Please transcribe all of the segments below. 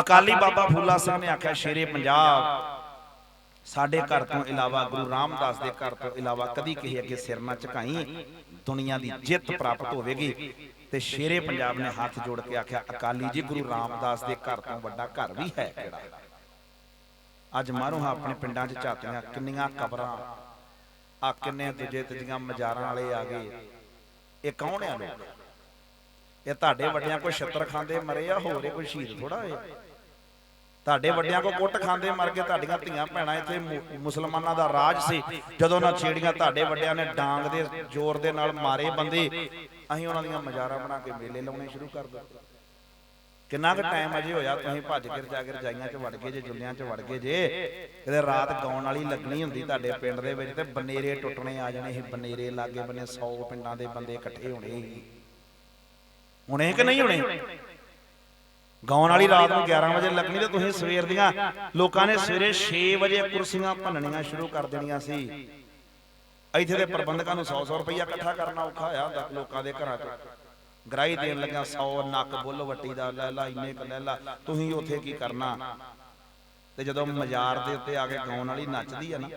ਅਕਾਲੀ ਬਾਬਾ ਫੂਲਾ ਸਿੰਘ ਨੇ ਆਖਿਆ, ਸ਼ੇਰੇ ਪੰਜਾਬ, ਸਾਡੇ ਘਰ ਤੋਂ ਇਲਾਵਾ ਗੁਰੂ ਰਾਮਦਾਸ ਦੇ ਘਰ ਤੋਂ ਇਲਾਵਾ ਕਦੀ ਕਿਸੇ ਅੱਗੇ ਸਿਰ ਨਾ ਝੁਕਾਈ, ਦੁਨੀਆ ਦੀ ਜਿੱਤ ਪ੍ਰਾਪਤ ਹੋਵੇਗੀ। ਤੇ ਸ਼ੇਰੇ ਪੰਜਾਬ ਨੇ ਹੱਥ ਜੋੜ ਕੇ ਆਖਿਆ, ਅਕਾਲੀ ਜੀ, ਗੁਰੂ ਰਾਮਦਾਸ ਦੇ ਘਰ ਤੋਂ ਵੱਡਾ ਘਰ ਵੀ ਹੈ ਕਿਹੜਾ? ਅੱਜ ਮਾਰੋ ਹਾਂ ਆਪਣੇ ਪਿੰਡਾਂ 'ਚ ਝਾਤੀਆਂ, ਕਿੰਨੀਆਂ ਕਬਰਾਂ ਆ ਕਿੰਨੇ ਦੂਜੇ ਤੀਜੀਆਂ ਮਜ਼ਾਰਾਂ ਵਾਲੇ ਆ ਗਏ। ਇਹ ਕੌਣ ਆ ਲੋਕ? ਇਹ ਤੁਹਾਡੇ ਵੱਡਿਆਂ ਕੋਈ ਛੱਤਰ ਖਾਂਦੇ ਮਰੇ ਆ, ਹੋਰੇ ਕੋਈ ਸ਼ਹੀਦ ਥੋੜਾ ਹੋਏ। ਤੁਹਾਡੇ ਵੱਡਿਆਂ ਕੋ ਕੁੱਟ ਖਾਂਦੇ ਮਰ ਕੇ ਤੁਹਾਡੀਆਂ ਧੀਆਂ ਭੈਣਾਂ ਇੱਥੇ ਮੁਸਲਮਾਨਾਂ ਦਾ ਰਾਜ ਸੀ। ਜਦੋਂ ਨਾ ਛੇੜੀਆਂ, ਤੁਹਾਡੇ ਵੱਡਿਆਂ ਨੇ ਡਾਂਗ ਦੇ ਜ਼ੋਰ ਦੇ ਨਾਲ ਮਾਰੇ ਬੰਦੇ। ਅਸੀਂ ਉਹਨਾਂ ਦੀਆਂ ਮਜ਼ਾਰਾਂ ਬਣਾ ਕੇ ਮੇਲੇ ਲਾਉਣੇ ਸ਼ੁਰੂ ਕਰ ਦਿੱਤੇ। ਕਿੰਨਾ ਕੁ ਟਾਈਮ ਅਜੇ ਹੋਇਆ, ਤੁਸੀਂ ਭੱਜ ਕੇ ਜਾ ਕੇ ਰਜਾਈਆਂ 'ਚ ਵੜ ਗਏ ਜੇ, ਜੁੱਲਿਆਂ 'ਚ ਵੜ ਗਏ ਜੇ। ਕਿਤੇ ਰਾਤ ਗਾਉਣ ਵਾਲੀ ਲੱਗਣੀ ਹੁੰਦੀ ਤੁਹਾਡੇ ਪਿੰਡ ਦੇ ਵਿੱਚ ਤੇ ਬਨੇਰੇ ਟੁੱਟਣੇ ਆ ਜਾਣੇ ਸੀ, ਬਨੇਰੇ ਲਾਗੇ ਬੰਨੇ 100 ਪਿੰਡਾਂ ਦੇ ਬੰਦੇ ਇਕੱਠੇ ਹੋਣੇ ਸੀ। ਹੁਣੇ ਕਿ ਨਹੀਂ ਹੁਣੇ? ਗਾਉਣ ਵਾਲੀ ਰਾਤ ਨੂੰ 11 ਵਜੇ ਲੱਗਣੀ ਤੇ ਤੁਸੀਂ ਸਵੇਰ ਦੀਆਂ ਲੋਕਾਂ ਨੇ ਸਵੇਰੇ 6 ਵਜੇ ਕੁਰਸੀਆਂ ਭੰਨਣੀਆਂ ਸ਼ੁਰੂ ਕਰ ਦੇਣੀਆਂ ਸੀ। ਇੱਥੇ ਦੇ ਪ੍ਰਬੰਧਕਾਂ ਨੂੰ 100-100 ਰੁਪਈਆ ਇਕੱਠਾ ਕਰਨਾ ਔਖਾ ਹੋਇਆ ਹੁੰਦਾ ਲੋਕਾਂ ਦੇ ਘਰਾਂ 'ਚ। ਗਰਾਈ ਦੇਣ ਲੱਗਿਆ 100 ਨੱਕ ਬੁੱਲ ਵੱਟੀ ਦਾ ਲੈ ਲਾ, ਇੰਨੇ ਕ ਲੈ ਲਾ, ਤੁਸੀਂ ਉੱਥੇ ਕੀ ਕਰਨਾ? ਤੇ ਜਦੋਂ ਮਜ਼ਾਰ ਦੇ ਉੱਤੇ ਆ ਕੇ ਗਾਉਣ ਵਾਲੀ ਨੱਚਦੀ ਆ ਨਾ,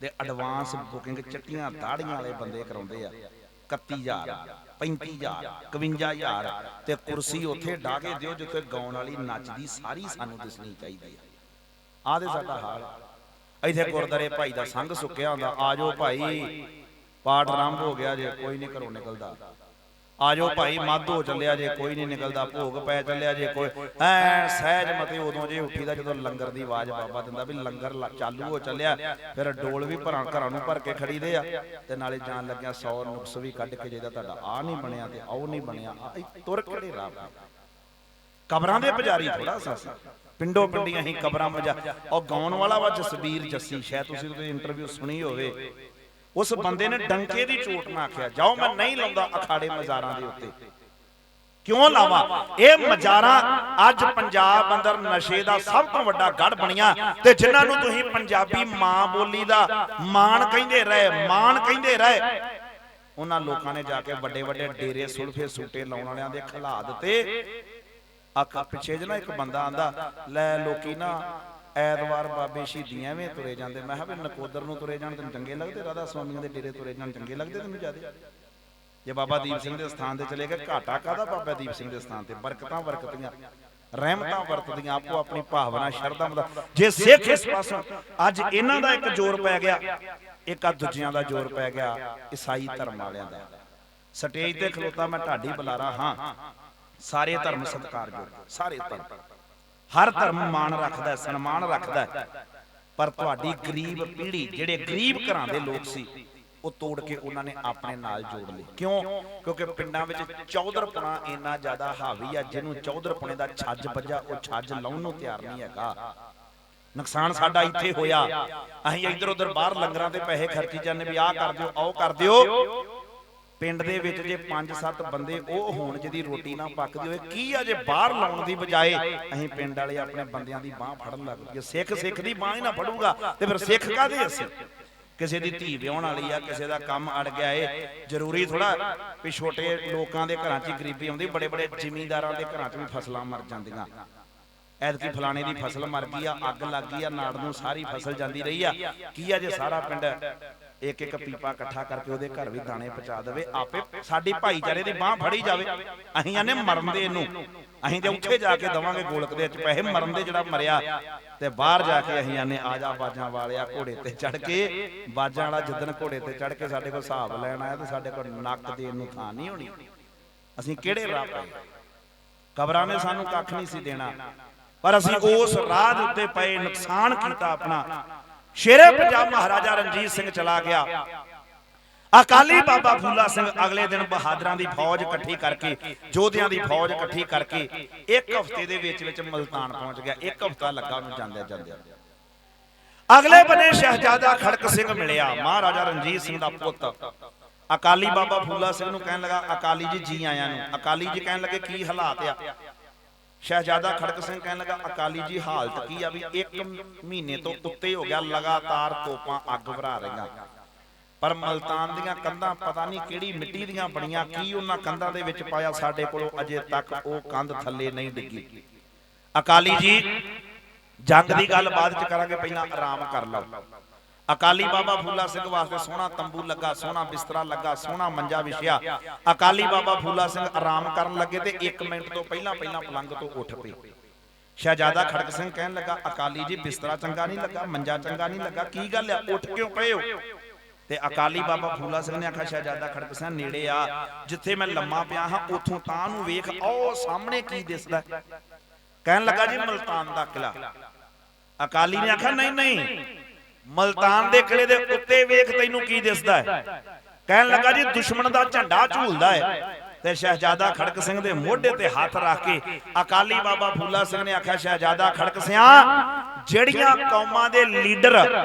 ਤੇ ਐਡਵਾਂਸ ਬੁਕਿੰਗ ਚੱਟੀਆਂ ਦਾੜੀਆਂ ਵਾਲੇ ਬੰਦੇ ਕਰਾਉਂਦੇ ਆ 31000 35000 51000 ਤੇ ਕੁਰਸੀ ਉੱਥੇ ਢਾ ਕੇ ਦਿਓ ਜਿੱਥੇ ਗਾਉਣ ਵਾਲੀ ਨੱਚਦੀ ਸਾਰੀ ਸਾਨੂੰ ਦਿਸਣੀ ਚਾਹੀਦੀ ਆ ਆਹ ਦੇ ਸਾਡਾ ਹਾਲ। ਇੱਥੇ ਗੁਰਦਾਰੇ ਭਾਈ ਦਾ ਸੰਗ ਸੁੱਕਿਆ ਹੁੰਦਾ। ਆਜੋ ਭਾਈ, ਪਾਠ ਆਰੰਭ ਹੋ ਗਿਆ ਜੇ, ਕੋਈ ਨਹੀਂ ਘਰੋਂ ਨਿਕਲਦਾ। ਆਜੋ ਭਾਈ, ਮੱਧ ਹੋ ਚੱਲਿਆ ਜੇ, ਕੋਈ ਨਹੀਂ ਨਿਕਲਦਾ, ਭੋਗ ਪੈ ਚੱਲਿਆ ਜੇ, ਕੋਈ ਐ ਸਹਿਜ ਮਤੇ ਉਦੋਂ ਜੇ ਉੱਠੀਦਾ ਜਦੋਂ ਲੰਗਰ ਦੀ ਆਵਾਜ਼ ਬਾਬਾ ਦਿੰਦਾ ਵੀ ਲੰਗਰ ਚਾਲੂ ਹੋ ਚੱਲਿਆ, ਫਿਰ ਡੋਲ ਵੀ ਭਰਾਂ ਘਰਾਂ ਨੂੰ ਭਰ ਕੇ ਖੜੀਦੇ ਆ, ਤੇ ਨਾਲੇ ਜਾਣ ਲੱਗਿਆ 100 ਨੁਕਸ ਵੀ ਕੱਢ ਕੇ ਜਿਹਦਾ ਤੁਹਾਡਾ ਆ ਨਹੀਂ ਬਣਿਆ ਤੇ ਆਉ ਨਹੀਂ ਬਣਿਆ, ਆਹ ਤੁਰ ਕਿਹੜੇ ਰਾਹ ਕਬਰਾਂ ਦੇ ਪੁਜਾਰੀ ਥੋੜਾ ਸਾਸੀ ਪਿੰਡੋ ਪਿੰਡੀਆਂ ਹੀ ਕਬਰਾਂ ਮਜਾ ਉਹ ਗਾਉਣ ਵਾਲਾ ਵਾ ਜਸਬੀਰ ਜੱਸੀ, ਸ਼ਾਇਦ ਤੁਸੀਂ ਉਹਦੀ ਇੰਟਰਵਿਊ ਸੁਣੀ ਹੋਵੇ। ਉਸ ਬੰਦੇ ਨੇ ਡੰਕੇ ਦੀ ਚੋਟ ਨਾ ਆਖਿਆ, ਜਾਓ, ਮੈਂ ਨਹੀਂ ਲਾਉਂਦਾ ਅਖਾੜੇ ਮਜ਼ਾਰਾਂ ਦੇ ਉੱਤੇ। ਕਿਉਂ ਲਾਵਾਂ? ਇਹ ਮਜ਼ਾਰਾਂ ਅੱਜ ਪੰਜਾਬ ਅੰਦਰ ਨਸ਼ੇ ਦਾ ਸਭ ਤੋਂ ਵੱਡਾ ਗੜ ਬਣੀਆਂ ਤੇ ਜਿਨ੍ਹਾਂ ਨੂੰ ਤੁਸੀਂ ਪੰਜਾਬੀ ਮਾਂ ਬੋਲੀ ਦਾ ਮਾਣ ਕਹਿੰਦੇ ਰਹੇ, ਮਾਣ ਕਹਿੰਦੇ ਰਹੇ। ਉਹਨਾਂ ਲੋਕਾਂ ਨੇ ਜਾ ਕੇ ਵੱਡੇ ਵੱਡੇ ਡੇਰੇ ਸੁਲਫੇ ਸੂਟੇ ਲਾਉਣ ਵਾਲਿਆਂ ਦੇ ਖਿਲਾ ਦਿੱਤੇ। ਆਕਾ ਪਿੱਛੇ ਜਨਾ ਇੱਕ ਬੰਦਾ ਆਂਦਾ, ਲੈ ਲੋਕੀ ਨਾ ਐਤਵਾਰ ਬਾਬੇ ਸ਼ਹੀਦੀਆਂ ਐਵੇਂ ਤੁਰੇ ਜਾਂਦੇ। ਮੈਂ ਕਿਹਾ ਵੀ ਨਕੋਦਰ ਨੂੰ ਤੁਰੇ ਜਾਣ ਤੈਨੂੰ ਚੰਗੇ ਲੱਗਦੇ? ਰਾਧਾ ਸਵਾਮੀਆਂ ਦੇ ਡੇਰੇ ਤੁਰੇ ਜਾਣ ਚੰਗੇ ਲੱਗਦੇ ਤੈਨੂੰ ਜ਼ਿਆਦਾ? ਜੇ ਬਾਬਾ ਦੀਪ ਸਿੰਘ ਦੇ ਸਥਾਨ ਤੇ ਚਲੇ ਗਏ, ਘਾਟਾ ਕਾਦਾ ਬਾਬਾ ਦੀਪ ਸਿੰਘ ਦੇ ਸਥਾਨ ਤੇ? ਬਰਕਤਾਂ ਵਰਕਤੀਆਂ ਰਹਿਮਤਾਂ ਵਰਤਦੀਆਂ, ਆਪੋ ਆਪਣੀ ਭਾਵਨਾ, ਸ਼ਰਧਾ ਮਦਾ ਜੇ ਸਿੱਖ ਇਸ ਪਾਸੋਂ, ਅੱਜ ਇਹਨਾਂ ਦਾ ਇੱਕ ਜ਼ੋਰ ਪੈ ਗਿਆ, ਇੱਕ ਆ ਦੂਜਿਆਂ ਦਾ ਜ਼ੋਰ ਪੈ ਗਿਆ, ਈਸਾਈ ਧਰਮ ਵਾਲਿਆਂ ਦਾ। ਸਟੇਜ ਤੇ ਖਲੋਤਾ ਮੈਂ, ਢਾਡੀ ਬੁਲਾਰਾ, ਹਾਂ। ਸਾਰੇ ਧਰਮ ਸਤਿਕਾਰਯੋਗ ਸਾਰੇ ਧਰਮ। ਹਰ ਧਰਮ ਮਾਣ ਰੱਖਦਾ ਹੈ ਸਨਮਾਨ ਰੱਖਦਾ। ਹੈ ਪਰ ਤੁਹਾਡੀ ਗਰੀਬ ਪੀੜ੍ਹੀ, ਜਿਹੜੇ ਗਰੀਬ ਘਰਾਂ ਦੇ ਲੋਕ ਸੀ, ਉਹ ਤੋੜ ਕੇ ਉਹਨਾਂ ਨੇ ਆਪਣੇ ਨਾਲ ਜੋੜ ਲਏ। ਕਿਉਂ? ਕਿਉਂਕਿ ਪਿੰਡਾਂ ਵਿੱਚ ਚੌਧਰਪੁਣਾ ਇੰਨਾ ਜ਼ਿਆਦਾ ਹਾਵੀ ਆ, ਜਿਹਨੂੰ ਚੌਧਰਪੁਣੇ ਦਾ ਛੱਜ ਵੱਜਾ, ਉਹ ਛੱਜ ਲਾਉਣ ਨੂੰ ਤਿਆਰ ਨਹੀਂ ਹੈਗਾ। ਨੁਕਸਾਨ ਸਾਡਾ ਇੱਥੇ ਹੋਇਆ। ਅਸੀਂ ਇੱਧਰ ਉੱਧਰ ਬਾਹਰ ਲੰਗਰਾਂ ਤੇ ਪੈਸੇ ਖਰਚੀ ਜਾਂਦੇ ਵੀ ਆਹ ਕਰ ਦਿਓ ਆਹ ਕਰ ਦਿਓ। ਪਿੰਡ ਦੇ ਵਿੱਚ ਜੇ 5-7 ਬੰਦੇ ਉਹ ਹੋਣ ਜਿਹਦੀ ਰੋਟੀ ਨਾ ਪੱਕਦੀ ਹੋਵੇ, ਕੀ ਆ ਜੇ ਬਾਹਰ ਲਾਉਣ ਦੀ ਬਜਾਏ ਅਸੀਂ ਪਿੰਡ ਵਾਲੇ ਆਪਣੇ ਬੰਦਿਆਂ ਦੀ ਬਾਹ ਫੜਨ ਲੱਗ ਪਈਏ? ਸਿੱਖ ਸਿੱਖ ਦੀ ਬਾਹ ਹੀ ਨਾ ਫੜੂਗਾ ਤੇ ਫਿਰ ਸਿੱਖ ਕਾਦੇ ਅਸੀਂ ਕਿਸੇ ਦੀ ਧੀ ਵਿਆਹਣ ਵਾਲੀ ਆ, ਕਿਸੇ ਦਾ ਕੰਮ ਅੜ ਗਿਆ ਏ, ਜ਼ਰੂਰੀ ਥੋੜਾ ਵੀ ਛੋਟੇ ਲੋਕਾਂ ਦੇ ਘਰਾਂ 'ਚ ਹੀ ਗਰੀਬੀ ਆਉਂਦੀ, ਬੜੇ ਬੜੇ ਜ਼ਿਮੀਂਦਾਰਾਂ ਦੇ ਘਰਾਂ 'ਚ ਵੀ ਫਸਲਾਂ ਮਰ ਜਾਂਦੀਆਂ। ਐਤਕੀ ਫਲਾਣੇ ਦੀ ਫਸਲ ਮਰ ਗਈ ਆ, ਅੱਗ ਲੱਗ ਗਈ ਆ, ਨਾੜ ਨੂੰ ਸਾਰੀ ਫਸਲ ਜਾਂਦੀ ਰਹੀ ਆ। ਕੀ ਆ ਜੇ ਸਾਰਾ ਪਿੰਡ ਇੱਕ ਇੱਕ ਪੀਪਾ ਇਕੱਠਾ ਕਰਕੇ ਉਹਦੇ ਘਰ ਵੀ ਦਾਣੇ ਪਹੁੰਚਾ ਦੇਵੇ। ਆਪੇ ਸਾਡੀ ਭਾਈਚਾਰੇ ਦੀ ਬਾਹ ਫੜੀ ਜਾਵੇ। ਅਸੀਂ ਆਨੇ ਮਰਨ ਦੇ ਇਹਨੂੰ। ਅਸੀਂ ਤੇ ਉੱਥੇ ਜਾ ਕੇ ਦਵਾਂਗੇ ਗੋਲਕ ਦੇ ਵਿੱਚ ਪੈਸੇ। ਮਰਨ ਦੇ ਜਿਹੜਾ ਮਰਿਆ ਤੇ ਬਾਹਰ ਜਾ ਕੇ ਅਸੀਂ ਆਨੇ ਆ ਜਾ ਬਾਜਾਂ ਵਾਲਿਆ ਘੋੜੇ ਤੇ ਚੜ ਕੇ। ਬਾਜਾਂ ਵਾਲਾ ਜਿੱਦਣ ਘੋੜੇ ਤੇ ਚੜ ਕੇ ਸਾਡੇ ਕੋਲ ਹਿਸਾਬ ਲੈਣ ਆਇਆ ਤੇ ਸਾਡੇ ਕੋਲ ਨੱਕ ਦੇਣ ਨੂੰ ਥਾਂ ਨਹੀਂ ਹੋਣੀ। ਅਸੀਂ ਕਿਹੜੇ ਰਾਹ ਪਏ? ਕਬਰਾਂ ਨੇ ਸਾਨੂੰ ਕੱਖ ਨਹੀਂ ਸੀ ਦੇਣਾ। ਪਰ ਅਸੀਂ ਉਸ ਰਾਹ ਦੇ ਉੱਤੇ ਪਏ ਨੁਕਸਾਨ ਕੀਤਾ ਆਪਣਾ। ਸ਼ੇਰੇ ਪੰਜਾਬ ਮਹਾਰਾਜਾ ਰਣਜੀਤ ਸਿੰਘ ਚਲਾ ਗਿਆ। ਅਕਾਲੀ ਬਾਬਾ ਫੂਲਾ ਸਿੰਘ ਅਗਲੇ ਦਿਨ ਬਹਾਦਰਾਂ ਦੀ ਫੌਜ ਇਕੱਠੀ ਕਰਕੇ ਯੋਧਿਆਂ ਦੀ ਫੌਜ ਇਕੱਠੀ ਕਰਕੇ ਇੱਕ ਹਫ਼ਤੇ ਦੇ ਵਿੱਚ ਵਿੱਚ ਮਲਤਾਨ ਪਹੁੰਚ ਗਿਆ। ਇੱਕ ਹਫ਼ਤਾ ਲੱਗਾ ਉਹਨੂੰ ਜਾਂਦੇ ਜਾਂਦੇ ਅਗਲੇ ਬੰਨੇ ਸ਼ਹਿਜ਼ਾਦਾ ਖੜਕ ਸਿੰਘ ਮਿਲਿਆ। ਮਹਾਰਾਜਾ ਰਣਜੀਤ ਸਿੰਘ ਦਾ ਪੁੱਤ। ਅਕਾਲੀ ਬਾਬਾ ਫੂਲਾ ਸਿੰਘ ਨੂੰ ਕਹਿਣ ਲੱਗਾ, ਅਕਾਲੀ ਜੀ ਜੀ ਆਇਆਂ ਨੂੰ। ਅਕਾਲੀ ਜੀ ਕਹਿਣ ਲੱਗੇ, ਕੀ ਹਾਲਾਤ ਆ? ਸ਼ਹਿਜ਼ਾਦਾ ਖੜਕ ਸਿੰਘ ਕਹਿਣ ਲੱਗਾ, ਅਕਾਲੀ ਜੀ, ਹਾਲਤ ਕੀ ਆ ਵੀ 1 ਮਹੀਨੇ ਤੋਂ ਉੱਤੇ ਹੋ ਗਿਆ, ਲਗਾਤਾਰ ਤੋਪਾਂ ਅੱਗ ਭਰਾ ਰਹੀਆਂ। ਪਰ ਮਲਤਾਨ ਦੀਆਂ ਕੰਧਾਂ ਪਤਾ ਨਹੀਂ ਕਿਹੜੀ ਮਿੱਟੀ ਦੀਆਂ ਬਣੀਆਂ, ਕੀ ਉਹਨਾਂ ਕੰਧਾਂ ਦੇ ਵਿੱਚ ਪਾਇਆ, ਸਾਡੇ ਕੋਲੋਂ ਅਜੇ ਤੱਕ ਉਹ ਕੰਧ ਥੱਲੇ ਨਹੀਂ ਡਿੱਗੀ। ਅਕਾਲੀ ਜੀ, ਜੰਗ ਦੀ ਗੱਲ ਬਾਅਦ ਚ ਕਰਾਂਗੇ, ਪਹਿਲਾਂ ਆਰਾਮ ਕਰ ਲਓ। ਅਕਾਲੀ ਬਾਬਾ ਫੂਲਾ ਸਿੰਘ ਵਾਸਤੇ ਸੋਹਣਾ ਤੰਬੂ ਲੱਗਾ, ਸੋਹਣਾ ਬਿਸਤਰਾ ਲੱਗਾ, ਸੋਹਣਾ ਮੰਜਾ ਵਿਛਿਆ। ਅਕਾਲੀ ਬਾਬਾ ਫੂਲਾ ਸਿੰਘ ਆਰਾਮ ਕਰਨ ਲੱਗੇ ਤੇ 1 ਮਿੰਟ ਤੋਂ ਪਹਿਲਾਂ ਪਹਿਲਾਂ ਪਲੰਗ ਤੋਂ ਉੱਠ ਪਏ। ਸ਼ਹਿਜ਼ਾਦਾ ਖੜਕ ਸਿੰਘ ਕਹਿਣ ਲੱਗਾ, ਅਕਾਲੀ ਜੀ, ਬਿਸਤਰਾ ਚੰਗਾ ਨਹੀਂ ਲੱਗਾ, ਮੰਜਾ ਚੰਗਾ ਨਹੀਂ ਲੱਗਾ, ਕੀ ਗੱਲ ਆ? ਉੱਠ ਕਿਉਂ ਪਏ ਹੋ? ਤੇ ਅਕਾਲੀ ਬਾਬਾ ਫੂਲਾ ਸਿੰਘ ਨੇ ਆਖਿਆ, ਸ਼ਹਿਜ਼ਾਦਾ ਖੜਕ ਸਿੰਘ, ਨੇੜੇ ਆ। ਜਿੱਥੇ ਮੈਂ ਲੰਮਾ ਪਿਆ ਹਾਂ, ਉੱਥੋਂ ਤਾਂ ਨੂੰ ਵੇਖ ਉਹ ਸਾਹਮਣੇ ਕੀ ਦਿਸਦਾ ਕਹਿਣ ਲੱਗਾ ਜੀ, ਮਲਤਾਨ ਦਾ ਕਿਲਾ ਅਕਾਲੀ ਨੇ ਆਖਿਆ, ਨਹੀਂ ਨਹੀਂ ਮਲਤਾਨ ਦੇ ਕਿਲੇ ਦੇ ਉੱਤੇ ਵੇਖ ਤੈਨੂੰ ਕੀ ਦਿਸਦਾ ਹੈ? ਕਹਿਣ ਲੱਗਾ ਜੀ, ਦੁਸ਼ਮਣ ਦਾ ਝੰਡਾ ਝੂਲਦਾ ਹੈ। ਤੇ ਸ਼ਹਿਜ਼ਾਦਾ ਖੜਕ ਸਿੰਘ ਦੇ ਮੋਢੇ ਤੇ ਹੱਥ ਰੱਖ ਕੇ ਅਕਾਲੀ ਬਾਬਾ ਫੂਲਾ ਸਿੰਘ ਨੇ ਆਖਿਆ, ਸ਼ਹਿਜ਼ਾਦਾ ਖੜਕ ਸਿਆ, ਜਿਹੜੀਆਂ ਕੌਮਾਂ ਦੇ ਲੀਡਰ